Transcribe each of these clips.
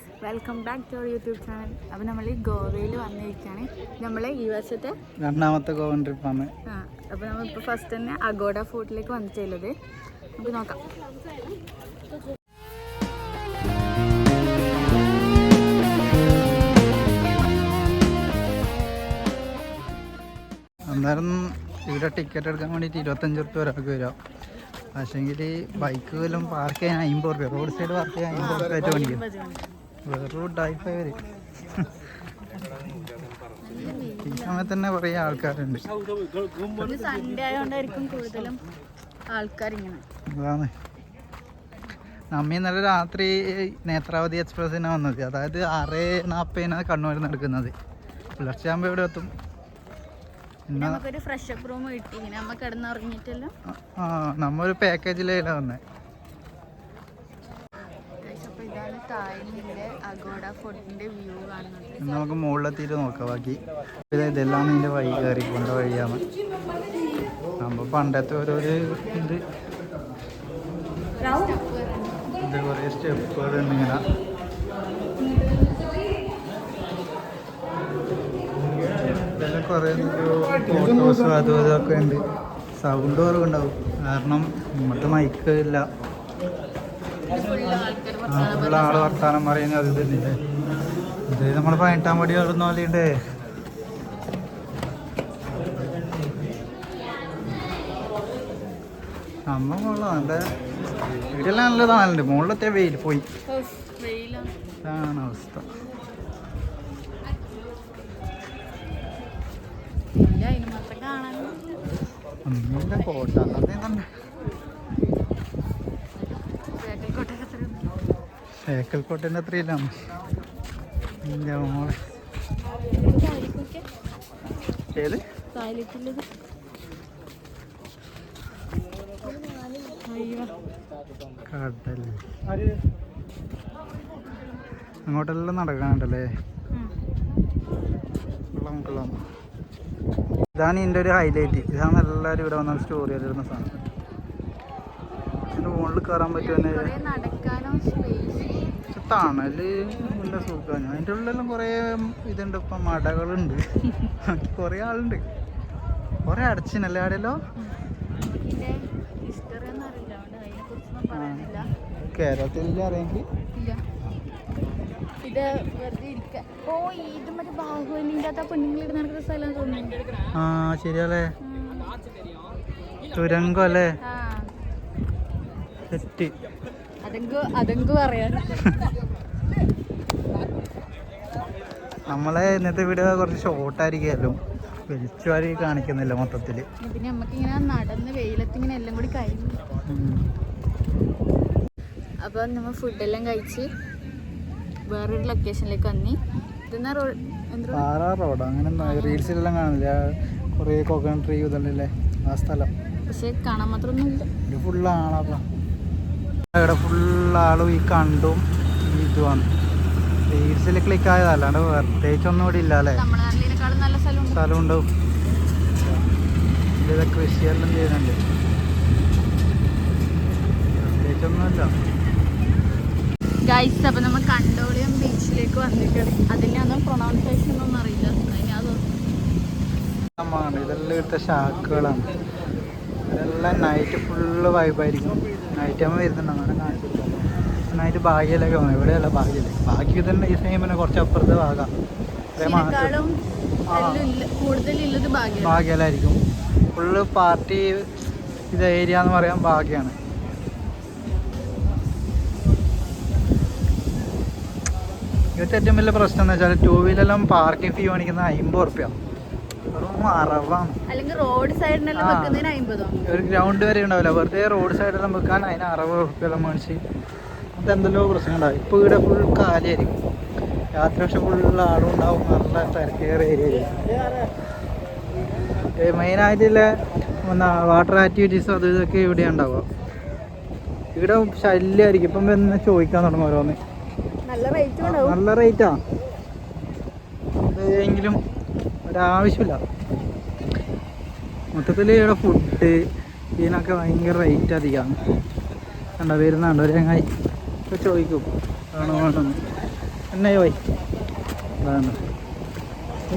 Guys welcome back to our YouTube channel അപ്പോൾ നമ്മൾ ഈ ഗോവയിൽ വന്നിരിക്കുകയാണ്. നമ്മൾ ഈ വർഷത്തെ രണ്ടാമത്തെ ഗോവൻ ട്രിപ്പാണ് ആ അപ്പോൾ നമ്മളിപ്പോൾ ഫസ്റ്റ് തന്നെ അഗോഡ ഫോർട്ടിലേക്ക് വന്നിട്ടുള്ളത്. നമുക്ക് നോക്കാം. അന്നേരം ഇവിടെ ടിക്കറ്റ് എടുക്കാൻ വേണ്ടിയിട്ട് ഇരുപത്തഞ്ച് റുപ്യ ഒരാൾക്ക് വരാം പക്ഷേങ്കിൽ ബൈക്ക് വല്ലതും പാർക്ക് ചെയ്യാൻ അമ്പത് റുപ്യ റോഡ് സൈഡ് പാർക്ക് ചെയ്യാൻ അമ്പത് റുപ്യ ആയിട്ട് മേടിക്കും വരും ഈ സമയത്ത് തന്നെ കുറേ ആൾക്കാരുണ്ട്. ഇത് സൺഡേ ആയതുകൊണ്ടായിരിക്കും കൂടുതലും ആൾക്കാരിങ്ങനെ. അതാണ്. നമ്മ ഇന്നലെ രാത്രി നേത്രാവതി എക്സ്പ്രസ്സിനാണ് വന്നത്. അതായത് ആറ് നാൽപ്പതിനാണ് കണ്ണൂർ നടക്കുന്നത് പുലർച്ചെ ആകുമ്പോ ഇവിടെ എത്തും. നമുക്കൊരു ഫ്രഷ് അപ്പ് റൂം കിട്ടി. ഇങ്ങനെ നമ്മൾ കിടന്നുറങ്ങിയിട്ടല്ലോ ആ നമ്മൊരു പാക്കേജിലാണ് വന്നത് നമുക്ക് മുകളിലെത്തിയിട്ട് നോക്കാം ബാക്കി. ഇതെല്ലാം ഇതിന്റെ വഴി കയറി കൊണ്ട വഴിയാണ്. നമ്മൾ പണ്ടത്തെ ഓരോരു ഇത്. ഇത് കുറേ സ്റ്റെപ്പുകളുണ്ട് ഇങ്ങനെ. ഇതെല്ലാം കുറേ ഫോട്ടോസും അതും ഇതൊക്കെ ഉണ്ട്. സൗണ്ട് കുറവുണ്ടാവും. കാരണം ഇങ്ങോട്ട് മൈക്ക് ഇല്ല. ഫുള്ള് ആൾ വർത്താനം പറയുന്നത് അത് തന്നെയല്ലേ? ഇത് നമ്മൾ പതിനെട്ടാം പടി കയറുന്ന പോലെയുണ്ട്. നമ്മ കൊള്ളാം. നല്ല നല്ല താളുണ്ട് മുകളിലത്തെ വെയിൽ പോയി. ഇതാണ് അവസ്ഥ. ഒന്നുമില്ല കോട്ട തന്നെ കോട്ടയൊക്കെ എത്ര സേക്കൽ കോട്ടേന്റെ അത്രയിലാണ് എന്റെ അങ്ങോട്ടെല്ലാം നടക്കാനുണ്ടല്ലേ. കൊള്ളാം കൊള്ളാം. ഇതാണ് എന്റെ ഒരു ഹൈലൈറ്റ് ഇതാണ് എല്ലാവരും ഇവിടെ വന്ന സ്റ്റോറി ഇടുന്ന സാധനം. എന്റെ മുകളിൽ കയറാൻ പറ്റുമെന്ന് നടക്കാനോ സ്പേസ് തണൽ നല്ല സുഖമാണ് അതിന്റെ ഉള്ളിലെല്ലാം കുറേ ഇതുണ്ട്. ഇപ്പം മടകളുണ്ട്. കുറേ ആളുണ്ട്. കുറേ അടച്ചിനല്ലേ പറയാനില്ല. കേരളത്തിൽ അറിയെങ്കിൽ ഇത് വെറുതെ ഓ ഇത് മറ്റേ ബാഹുബലിന്റെ അകത്ത് ആ പെണ്ണുങ്ങൾ നടക്കുന്ന സ്ഥലം തോന്നുന്നു. ആ ശരിയല്ലേ. തുരങ്കം അല്ലേ? സെറ്റ് നമ്മളെ ഇന്നത്തെ വീഡിയോ കുറച്ച് ഷോർട്ടായിരിക്കുമല്ലോ വലിച്ചു വാരി കാണിക്കുന്നില്ല മൊത്തത്തിൽ പിന്നെ നമുക്ക് ഇങ്ങനെ നടന്ന് വെയിലത്ത് ഇങ്ങനെ എല്ലാം കൂടി കഴിഞ്ഞു. അപ്പോൾ നമ്മൾ ഫുഡെല്ലാം കഴിച്ച് വേറൊരു ലൊക്കേഷനിലേക്ക് വന്നി. ഇതെന്നാ റോഡ് പാറ റോഡ് അങ്ങനെ റീൽസിലെല്ലാം കാണില്ല കുറേ കോക്കനട്ട് ട്രീ ഇതല്ലേ ആ സ്ഥലം. പക്ഷെ കാണാൻ മാത്രമൊന്നും ഇത് ഫുള്ള് ഇവിടെ ഫുൾ ആളും ഈ കണ്ടും ഇതുമാണ് റീൽസിൽ ക്ലിക്ക് ആയതല്ലാണ്ട് അല്ലാണ്ട് പ്രത്യേകിച്ചൊന്നും ഇവിടെ ഇല്ല അല്ലേ? സ്ഥലമുണ്ട്. സ്ഥലം ഉണ്ടാവും ഇത് കൃഷിയെല്ലാം ചെയ്യുന്നുണ്ട്. പ്രത്യേകിച്ചൊന്നുമില്ല ഗൈസ് അപ്പം നമ്മൾ കണ്ടോളിയം ബീച്ചിലേക്ക് വന്നിട്ട് അതിനൊന്നും പ്രൊണൗൺസേഷൻ ഒന്നും അറിയില്ല. ഇതെല്ലാം ഇവിടുത്തെ ഷാക്കുകളാണ് ഇതെല്ലാം നൈറ്റ് ഫുള്ള് വൈബായിരിക്കും നൈറ്റ് ആകുമ്പോൾ വരുന്നുണ്ട് അങ്ങനെ കാണിച്ചിട്ടുണ്ട് നൈറ്റ് ഭാഗ്യയിലൊക്കെ വന്നു എവിടെയല്ല ഭാഗ്യയില്ല ഭാഗ്യം. തന്നെ ഈ സമയം കുറച്ച് അപ്പുറത്ത് ഭാഗം. ഭാഗ്യയിലായിരിക്കും ഫുള്ള് പാർട്ടി ഇത് ഏരിയ എന്ന് പറയാൻ ഭാഗ്യമാണ്. ഇവിടുത്തെ ഏറ്റവും വലിയ പ്രശ്നം എന്ന് വെച്ചാൽ ടൂ വീലെല്ലാം പാർക്കിംഗ് ഫീ മേടിക്കുന്നത് അമ്പത് അറവാണ് അല്ലെങ്കിൽ റോഡ് സൈഡിനെല്ലാം. വെക്കുന്നതിന് അമ്പതോ ഒരു ഗ്രൗണ്ട് വരെ ഉണ്ടാവില്ല. വെറുതെ റോഡ് സൈഡെല്ലാം വെക്കാൻ അതിന് അറുപത് റുപ്യെല്ലാം മേടിച്ച് അത് പ്രശ്നം ഉണ്ടാവും. ഇപ്പോൾ ഇവിടെ ഫുൾ കാലിയായിരിക്കും. രാത്രി പക്ഷെ ഫുൾ ആളും ഉണ്ടാവും. നല്ല തിരക്കേറിയ ഏരിയ മെയിനായിട്ടുള്ള എന്താ വാട്ടർ ആക്ടിവിറ്റീസും അത് ഇതൊക്കെ ഇവിടെ ഉണ്ടാവുക. ഇവിടെ ശല്യമായിരിക്കും ഇപ്പം വന്ന് ചോദിക്കാൻ തുടങ്ങും ഓരോന്ന്. നല്ല റേറ്റാ എങ്കിലും ഒരാവശ്യമില്ല. മൊത്തത്തിൽ ഇവിടെ ഫുഡ് ഇതിനൊക്കെ ഭയങ്കര റേറ്റ് അധികമാണ്. കണ്ടോ വരുന്നുണ്ടോ ഒരു ചങ്ങായി. ചോദിക്കും വേണോ വേണമെന്ന് എന്നെ പോയി അതാണ്.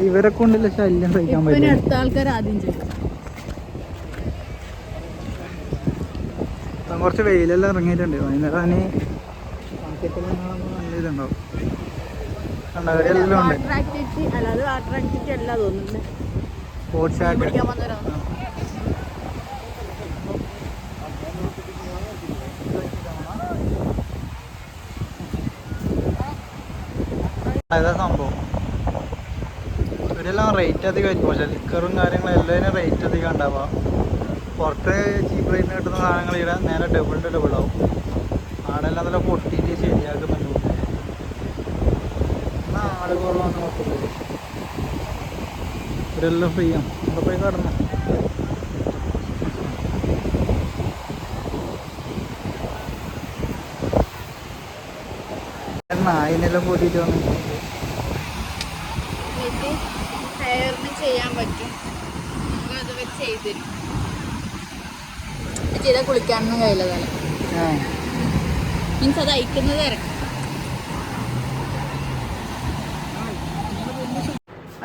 ഇവരെ കൊണ്ടില്ല ശല്യം സഹിക്കാൻ പറ്റും കുറച്ച് വെയിലെല്ലാം ഇറങ്ങിയിട്ടുണ്ട്. വൈകുന്നേരം അതിന് മാർക്കറ്റിൽ നല്ല ഇതുണ്ടാവും കണ്ടോ ഇവിടെ എല്ലാം ഉണ്ട് വാട്ടർ ആക്ടിവിറ്റി അല്ലാതെ വാട്ടർ ആക്ടിവിറ്റി അല്ല തോന്നുന്നുണ്ട് സ്പോർട്സ് മീൻ ആയിട്ട് പിടിക്കാൻ അതാ സംഭവം. ഇവരെല്ലാം റേറ്റ് അധികം ആയിരിക്കും. പക്ഷെ ലിക്കറും കാര്യങ്ങളും എല്ലാവരും റേറ്റ് അധികം ഉണ്ടാവുക. പുറത്ത് ചീപ്പ് റേറ്റിന് കിട്ടുന്ന സാധനങ്ങൾ ഇവിടെ നേരെ ഡബിൾ ഡബിൾ ആവും. ആടെല്ലാം നല്ല പൊട്ടിയിട്ട് ശരിയാക്കുന്നുണ്ട് ഇവരെല്ലാം ഫ്രീ ആണ്. അവിടെ പോയി കടന്നു. നായിനെല്ലാം കൂട്ടിയിട്ട് വന്നു. ചെയ്യാൻ പറ്റും. അത് വെച്ച് ചെയ്ത് തരും ഇത് ചെയ്താൽ കുളിക്കാനൊന്നും കഴിയില്ല മീൻസ് അത് അയക്കുന്നത് ഇറക്കും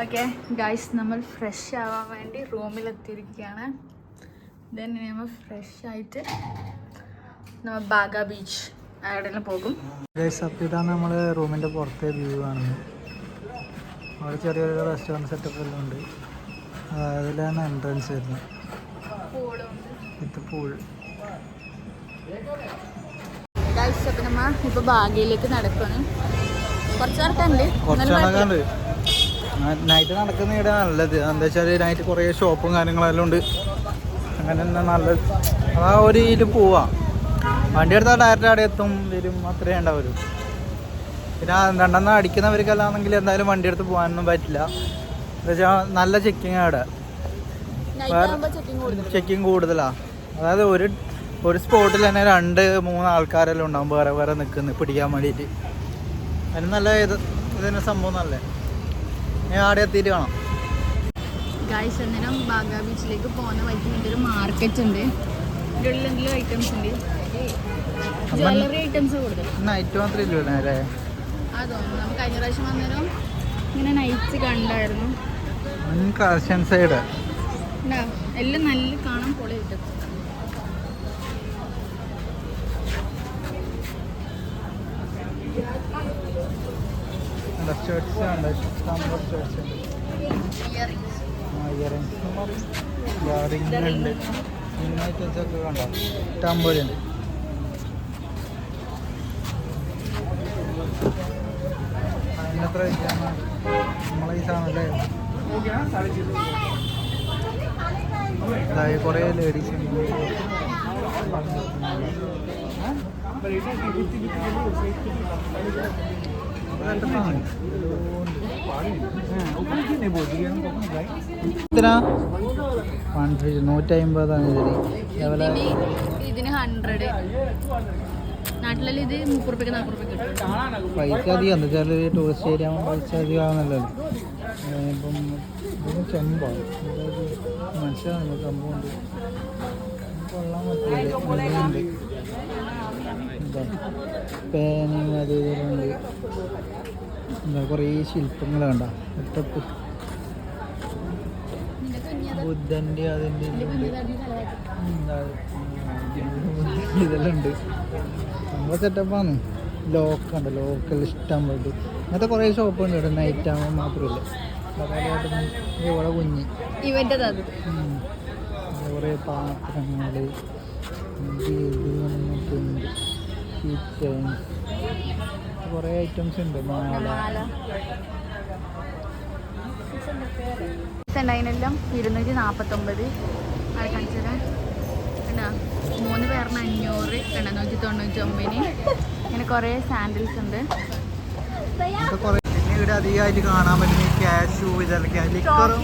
ഓക്കെ ഗൈസ് നമ്മൾ ഫ്രഷ് ആവാൻ വേണ്ടി റൂമിലെത്തിയിരിക്കുകയാണ്. ദെൻ നമ്മൾ ഫ്രഷ് ആയിട്ട് നമ്മൾ ബാഗ ബീച്ച് അവിടെ പോകും. ഗൈസ് അപ്പോൾ ഇതാണ് നമ്മൾ റൂമിന്റെ പുറത്തെ വ്യൂ കാണുന്നത് അവിടെ ചെറിയൊരു റെസ്റ്റോറന്റ് സെറ്റപ്പ് എല്ലാം ഉണ്ട്. അതിലാണ് എൻട്രൻസ് വരുന്നത്. വിത്ത് പൂൾ ഗൈസ് അപ്പം നമ്മ ഇപ്പോൾ ബാഗയിലേക്ക് നടക്കുകയാണ് കുറച്ച് നടക്കാനുണ്ട് കുറച്ച് എന്നാലും നടക്കാണ്ട് നൈറ്റ് നടക്കുന്ന ഇവിടെ നല്ലത്. എന്താ വെച്ചാൽ നൈറ്റ് കുറേ ഷോപ്പും കാര്യങ്ങളെല്ലാം ഉണ്ട്. അങ്ങനെ തന്നെ നല്ലത് അതാ ഒരു ഇതിൽ പോവാം. വണ്ടി എടുത്താൽ ഡയറക്റ്റ് അവിടെ എത്തും വരും അത്രേ ഉണ്ടാവരും പിന്നെ രണ്ടെണ്ണം അടിക്കുന്നവർക്കല്ലാന്നെങ്കിൽ എന്തായാലും വണ്ടി എടുത്ത് പോകാനൊന്നും പറ്റില്ല. എന്താ വെച്ചാൽ നല്ല ചെക്കിങ് അവിടെ. വേറെ- ചെക്കിങ് കൂടുതലാണ് അതായത് ഒരു ഒരു സ്പോട്ടിൽ തന്നെ രണ്ട് മൂന്ന് ആൾക്കാരെല്ലാം ഉണ്ടാവും. വേറെ വേറെ നിൽക്കുന്നു പിടിക്കാൻ വേണ്ടിയിട്ട്. അതിന് നല്ല ഇത് ഇതിന് സംഭവം നല്ലേ? ഞാൻ ആടെ എത്തിയിട്ട് കാണാം. ഗായ്സ് അന്നേരം ബാഗ ബീച്ചിലേക്ക് പോകുന്ന വഴിക്ക് വേണ്ടി ഒരു മാർക്കറ്റ് ഉണ്ട്. എന്തെങ്കിലും ഐറ്റംസ് ഉണ്ട്? ജ്വല്ലറി ഐറ്റംസ് കൂടുതൽ. നൈറ്റ് മാത്രമേ ഇല്ല നേരെ ആ നമുക്ക് കഴിഞ്ഞ പ്രാവശ്യം വന്നേരം ഇങ്ങനെ നൈറ്റ് കണ്ടായിരുന്നു. കളക്ഷൻ സൈഡ് എല്ലാം നല്ല കാണാൻ പൊളി കിട്ടും ഷർട്ട്സ് ഉണ്ട് ഇയറിംഗ് ഉണ്ട് ഐറ്റംസ് ഒക്കെ കണ്ടോ അതിനെത്ര വെച്ചാണ് നമ്മളെ ഈ സാധനമല്ലേ ഇതായി കുറേ ലേഡീസ് ഉണ്ട്. വൺ ഫിഫ്റ്റി നൂറ്റി അമ്പതാണ് ഇതിന്. അതുപോലെ ഇതിന് ഇതിന് ഹൺഡ്രഡ് നാട്ടിലെല്ലാം ഇത് മുപ്പത് റുപ്യക്ക് നാൽപ്പത് റുപ്യക്ക് കിട്ടും. പൈസ അധികം. വെച്ചാൽ ടൂറിസ്റ്റ് ഏരിയ പൈസ അധികം ആവുന്നല്ലോ ഇപ്പം ചെമ്പാണ് മനസ്സിലാവുന്നു സംഭവം ഉണ്ട്. പേനയും അത് എന്താ കുറേ ശില്പങ്ങൾ കണ്ട ഒറ്റപ്പ് ബുദ്ധന്റെ അതിന്റെ ഇതെല്ലാം ഉണ്ട് നമ്മളെ സെറ്റപ്പാണ് ലോക്കുണ്ട് ലോക്കൽ ഇഷ്ടം പോയിട്ട് അങ്ങനത്തെ കുറേ ഷോപ്പ് ഉണ്ട്. ഇവിടെ നൈറ്റ് ആകുമ്പോൾ മാത്രമല്ല ഇവിടെ കുഞ്ഞ് ഇവന്റെ കുറേ പാത്രങ്ങൾ കുറേ ഐറ്റംസ് ഉണ്ട്. മാല. അതിനെല്ലാം ഇരുന്നൂറ്റി നാൽപ്പത്തൊമ്പത് അത് കാണിച്ചത് മൂന്ന് പേരിന് അഞ്ഞൂറ് എണ്ണൂറ്റി തൊണ്ണൂറ്റൊമ്പതിന്. തൊണ്ണൂറ്റി ഒമ്പതിന് ഇങ്ങനെ കുറേ സാൻഡിൽസ് ഉണ്ട്. പിന്നെ ഇവിടെ അധികമായിട്ട് കാണാൻ പറ്റുന്ന ക്യാഷ് ഇതൊക്കെ ലിക്കറും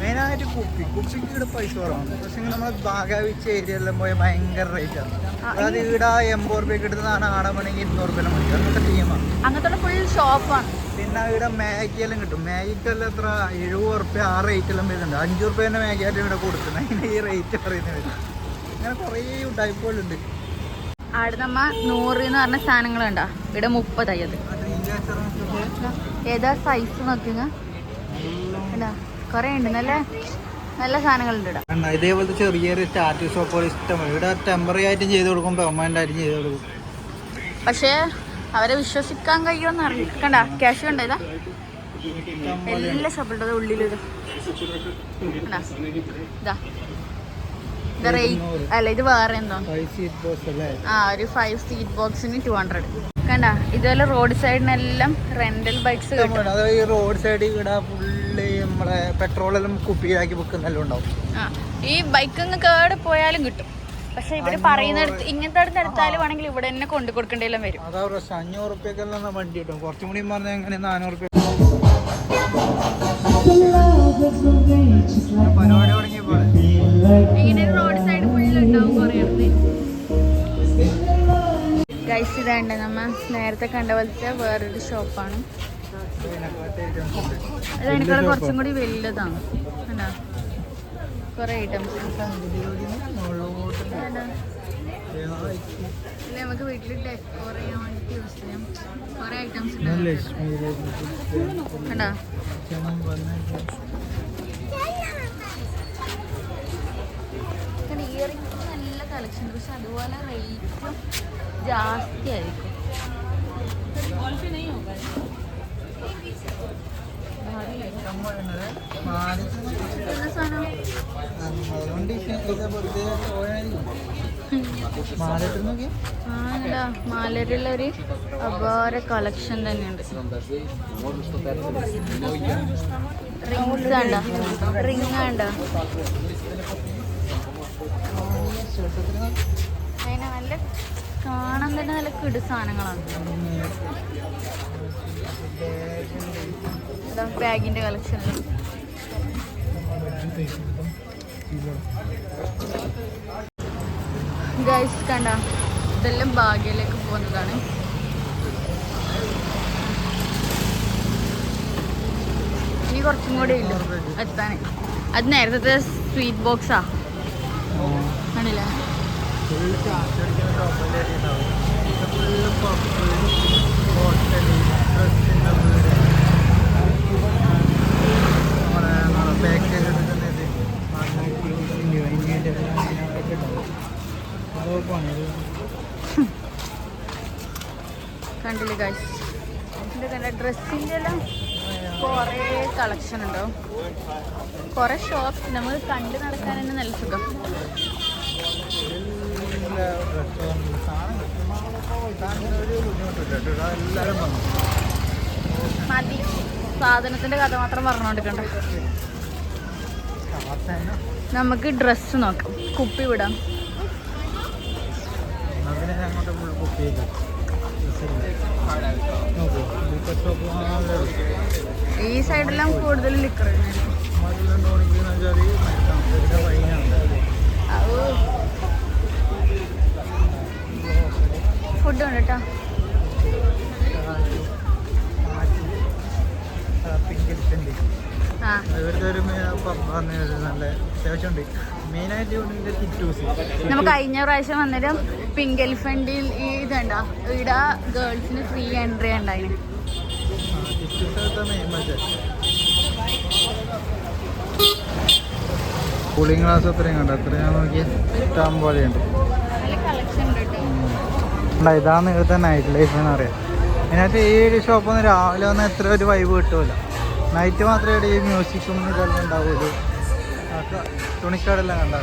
മെയിനായിട്ട് കുപ്പി. കുപ്പിക്ക് ഇവിടെ പൈസ കുറവാണ്. പക്ഷെ നമ്മൾ ബാഗാവിച്ച് ഏരിയയിലെല്ലാം പോയാൽ ഭയങ്കര റേറ്റാണ് അതായത് ഇവിടെ എൺപത് റുപ്യക്ക് എടുത്ത സാധനം ആടാൻ വേണമെങ്കിൽ ഇരുന്നൂറ് റുപ്യ മതി. അങ്ങനത്തെ ടീമാണ് അങ്ങനത്തെ ഫുൾ ഷോപ്പാണ് പിന്നെ ഇവിടെ മാഗിയെല്ലാം കിട്ടും. മാഗിക്കെല്ലാം എത്ര? എഴുപത് റുപ്യ ആ റേറ്റെല്ലാം വരുന്നുണ്ട്. അഞ്ച് റുപ്യേന്റെ മാഗിയായിട്ട് ഇവിടെ കൊടുക്കുന്നത്. അതിന് ഈ റേറ്റ് പറയുന്നത് അങ്ങനെ കുറേ ടൈപ്പുകളുണ്ട് അവിടെ നമ്മ നൂറ് എന്ന് പറഞ്ഞ സാധനങ്ങൾ ഉണ്ടോ ഇവിടെ മുപ്പതായി അത്. ഏതാ സൈസ് നോക്കിങ്ങ? കണ്ടാ? കുറേ ഉണ്ട് നല്ല നല്ല സാധനങ്ങളുണ്ട് ഇവിടെ. ഇതേപോലത്തെ ചെറിയൊരു സ്റ്റാറ്റസ് ഷോപ്പുകൾ ഇഷ്ടമാണ്. ഇവിടെ ടെമ്പററി ആയിട്ടും ചെയ്ത് കൊടുക്കും പെർമനന്റ് ആയിട്ടും ചെയ്ത് കൊടുക്കും. പക്ഷേ അവരെ വിശ്വസിക്കാൻ കഴിയുമെന്ന് അറിയില്ല കണ്ട ക്യാഷ് കണ്ടതാ എല്ലാ ഷോപ്പുണ്ട് ഉള്ളിലിത് ഇത്. അല്ല ഇത് വേറെ എന്തോ? ആ ഒരു ഫൈവ് സീറ്റ് ബോക്സിന് ടു ഹൺഡ്രഡ്. കണ്ട ഇതുപോലെ റോഡ് സൈഡിനെല്ലാം റെന്റൽ ബൈക്സ് റോഡ് സൈഡിൽ ഇവിടെ ഫുള്ള് നമ്മളെ പെട്രോളെല്ലാം കുപ്പിയിലാക്കി വെക്കുന്നെല്ലാം ഉണ്ടാവും. ആ ഈ ബൈക്ക് അങ്ങ് കേട് പോയാലും കിട്ടും. പക്ഷെ ഇവർ പറയുന്നിടത്ത് ഇങ്ങനത്തെ അടുത്ത് എടുത്താലും വേണമെങ്കിൽ ഇവിടെ തന്നെ കൊണ്ടു കൊടുക്കേണ്ടി വരും. അതാ പ്രശ്നം. അഞ്ഞൂറ് റുപ്യക്കെല്ലാം വണ്ടി കിട്ടും. കുറച്ചും കൂടി പറഞ്ഞാൽ എങ്ങനെ നാനൂറ് റുപ്യ പരിപാടി തുടങ്ങിയപ്പോൾ ഇങ്ങനെ റോഡ് സൈഡ് കുറേ ഗൈസ് ഇതാണ്ട് നമ്മ നേരത്തെ കണ്ട പോലത്തെ വേറൊരു ഷോപ്പാണ് അത് കുറച്ചും കൂടി വലുതാണ്. കുറേ ഐറ്റംസ് നമുക്ക് വീട്ടിൽ ഡെക്കോർ ചെയ്യാൻ വേണ്ടിയിട്ട് യൂസ് ചെയ്യാം. കുറേ ഐറ്റംസ് കണ്ടോ? ഇയറിംഗ്സ് നല്ല കളക്ഷൻ പക്ഷെ അതുപോലെ റേറ്റും ജാസ്തി ആയിരിക്കും എന്താ സാധനം മാറിട്ട് നോക്കി ആ എന്താ മാലരിലൊരു അപാര കളക്ഷൻ തന്നെയുണ്ട്. റിങ്സ് ആണ്ടോ റിങ് ആണ്ടോ അതിനെ നല്ല കാണാൻ തന്നെ നല്ല കിടു സാധനങ്ങളാണ്. ബാഗിന്റെ കളക്ഷൻ ഗൈസ് കണ്ട ഇതെല്ലാം ഭാഗ്യയിലേക്ക് പോകുന്നതാണ്. ഇനി കുറച്ചും കൂടെ ഇല്ല. എത്താൻ അത് നേരത്തെ സ്വീറ്റ് ബോക്സാ ആണില്ലേ? ഫുള്ള് ചാർജ് അടിക്കുന്ന ഷോപ്പല്ലേ ഉണ്ടാവും ഫുള്ള് പപ്പ് ഹോട്ടൽ ഡ്രസ്സിന്റെ വീട് നമ്മുടെ പാക്കേജ് എടുക്കുന്നത് അതോ പണിയത് കണ്ടില്ലേ ഇത് കണ്ട ഡ്രസ്സിന്റെ എല്ലാം കുറേ കളക്ഷൻ ഉണ്ടോ? കുറേ ഷോപ്സ് നമ്മൾ കണ്ട് നടക്കാൻ തന്നെ നല്ല സുഖം. ഡ്രസ്സും സാധനം കിട്ടുമ്പോൾ ഒരു ബുദ്ധിമുട്ടില്ല എല്ലാവരും വന്നു മതി. സാധനത്തിന്റെ കഥ മാത്രം പറഞ്ഞോണ്ടിട്ടുണ്ട് നമുക്ക് ഡ്രസ്സ് നോക്കാം. കുപ്പി വിടാം. നല്ല ഈ സൈഡെല്ലാം കൂടുതൽ ലിക്കർ ഫുഡ് ഉണ്ട് കേട്ടോ നമുക്ക് കഴിഞ്ഞ പ്രാവശ്യം വന്നിട്ട് പിങ്ക് എലിഫന്റിൽ ഈ ഇതുണ്ടോ? ഇവിടെ ഗേൾസിന് ഫ്രീ എൻട്രി ഉണ്ടായിന്. കൂളിംഗ് ഗ്ലാസ് എത്രയും കണ്ടോ? അത്രയും നോക്കിയാൽ ഇഷ്ടം പോലെയുണ്ട്. കളക്ഷൻ ഇതാണ് ഇവിടുത്തെ നൈറ്റ് ലൈഫ് എന്ന് പറയാം. അതിനകത്ത് ഈ ഒരു ഷോപ്പ് ഒന്ന് രാവിലെ ഒന്നും എത്ര ഒരു വൈബ് കിട്ടുമല്ലോ നൈറ്റ് മാത്രമേ ഇവിടെ ഈ മ്യൂസിക്കും ഇതെല്ലാം ഉണ്ടാവുള്ളൂ. തുണിക്കടെല്ലാം കണ്ട?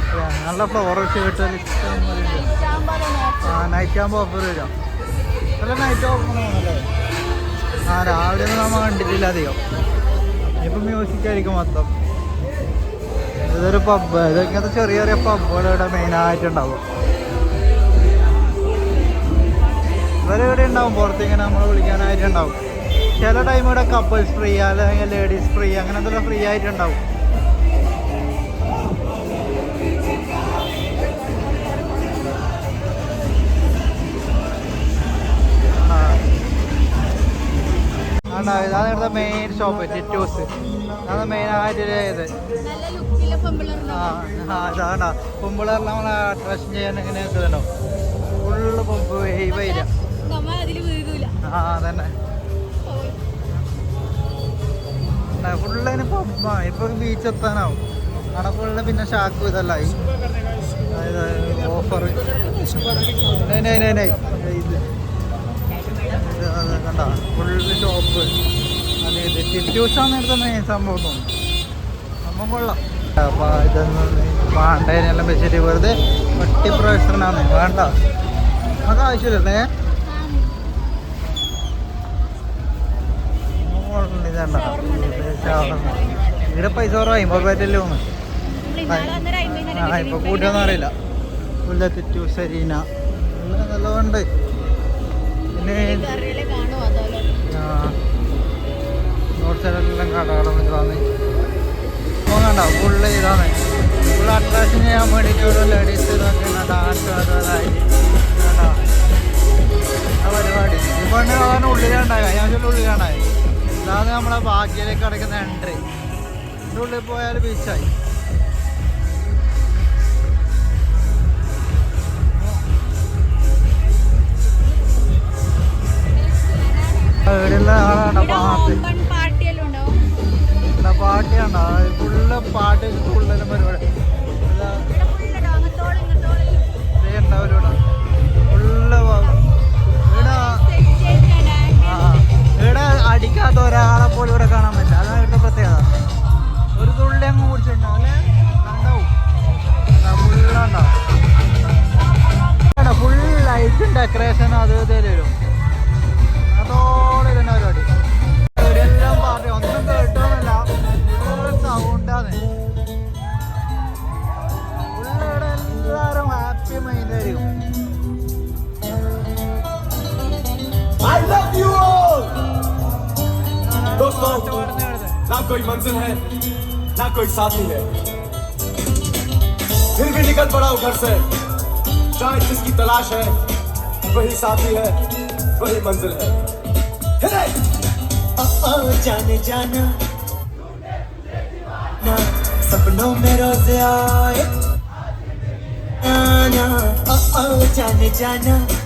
നല്ല ഫ്ലോർ വെച്ച് കിട്ടുമല്ലോ ഇഷ്ടം ആ നൈറ്റ് ആകുമ്പോൾ ഓഫർ വരാം. അല്ല നൈറ്റ് ഓഫർ ആണല്ലേ. ആ രാവിലെ ഒന്നും നമ്മൾ കണ്ടിട്ടില്ല അധികം. ഇപ്പം മ്യൂസിക്കായിരിക്കും മൊത്തം. ഇതൊരു പബ്ബ് ഇതൊക്കെ ചെറിയ ചെറിയ പബ്ബുകൾ ഇവിടെ മെയിനായിട്ടുണ്ടാവും ഇവരെ ഇവിടെ ഉണ്ടാവും. പുറത്തിങ്ങനെ നമ്മൾ വിളിക്കാനായിട്ടുണ്ടാവും ചില ടൈം ഇവിടെ കപ്പിൾസ് ഫ്രീ അല്ലെങ്കിൽ ലേഡീസ് ഫ്രീ അങ്ങനെ എന്തെല്ലാം ഫ്രീ ആയിട്ടുണ്ടാവും. ആണ്ടാ ഇതാണ് ഇവിടുത്തെ മെയിൻ ഷോപ്പ് ടിറ്റൂസ് അതാണ് മെയിൻ ആയിട്ട് ഇത്. ആ ആ ഇതാണ്? കുമ്പിളറിൽ നമ്മളെ അട്രാക്ഷൻ ചെയ്യാൻ എങ്ങനെ ഇതുണ്ടോ? ഫുള്ള് പമ്പ് വീഴൂല ആ ഇപ്പൊ ബീച്ച് എത്താനാവും. അവിടെ പിന്നെ ഷാക്കും ഇതല്ലായി. ഓഫർ കണ്ട? ഫുള്ള് ഷോപ്പ് അതെ ഇത് മെയിൻ സംഭവം തോന്നുന്നു. സംഭവം കൊള്ളാം. അപ്പൊ ഇതൊന്നും വേണ്ടതിനെല്ലാം വെച്ചിട്ട് വെറുതെ ഒട്ടി പ്രവേശനാന്ന് വേണ്ട. നമുക്ക് ആവശ്യമില്ലേ. ഇതണ്ട ഇവിടെ പൈസ കുറവ് അമ്പത് പേറ്റല്ലേ ഒന്ന് ആ ഇപ്പൊ കൂട്ടിയൊന്നും അറിയില്ല. പുല്ല തെറ്റു സരീന. എല്ലാം നല്ലതുണ്ട് പിന്നെ നോർത്ത് സൈഡിലെല്ലാം കടകളും ഇതാണ് പോകണ്ട ഫുള്ള് ഇതാണ്. ഫുൾ അട്രാക്ഷൻ ചെയ്യാൻ വേണ്ടിയിട്ട് ഓരോ ലേഡീസ് ഇതൊക്കെ ഡാൻസ് കേട്ടോ ആ പരിപാടി. ഇപ്പൊ ഉള്ളിലാണ്ടായി അത്യാവശ്യം ഉള്ളിലുണ്ടായി ഇതാണ് നമ്മളെ ഭാഗ്യയിലേക്ക് കിടക്കുന്ന എൻട്രി ഇതിന്റെ ഉള്ളിൽ പോയാൽ ബീച്ചായി ഇവിടെയുള്ള ആളാണ് പാട്ട്. പാർട്ടിയെല്ലാം ഉണ്ടാവും ഇവിടെ പാട്ടിയാണ് ഫുള്ള് പാട്ട് ഫുള്ളിലും പരിപാടി. ഉണ്ടാവും ഫുള്ള് ഇവിടെ അടിക്കാത്ത ഒരാളെ പോലും ഇവിടെ കാണാൻ പറ്റില്ല. അതാണ് ഇവിടുത്തെ പ്രത്യേകത. शायद जिसकी तलाश है, वही साथी है, वही मंजिल है। जाने, जाना। ना, सपनों में रोज आए। ओ जाने, जाना।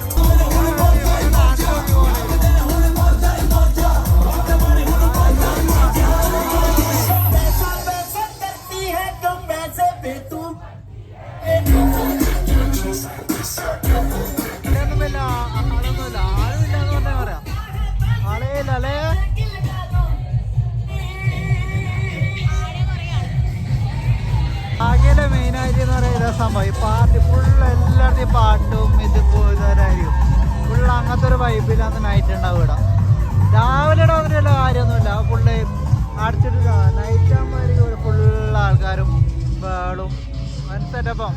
എല്ലായിടത്തും പാട്ടും ഇത് ഇതായിരിക്കും ഫുള്ള് അങ്ങനത്തെ ഒരു വൈബിലാണ് നൈറ്റ് ഉണ്ടാവും ഇവിടെ. രാവിലെ ഇവിടെ വന്നിട്ടല്ല കാര്യമൊന്നുമില്ല ഫുള്ള് അടിച്ചിട്ട് നൈറ്റ് ആകുമ്പോൾ ഫുള്ള് ആൾക്കാരും വേളും സെറ്റപ്പം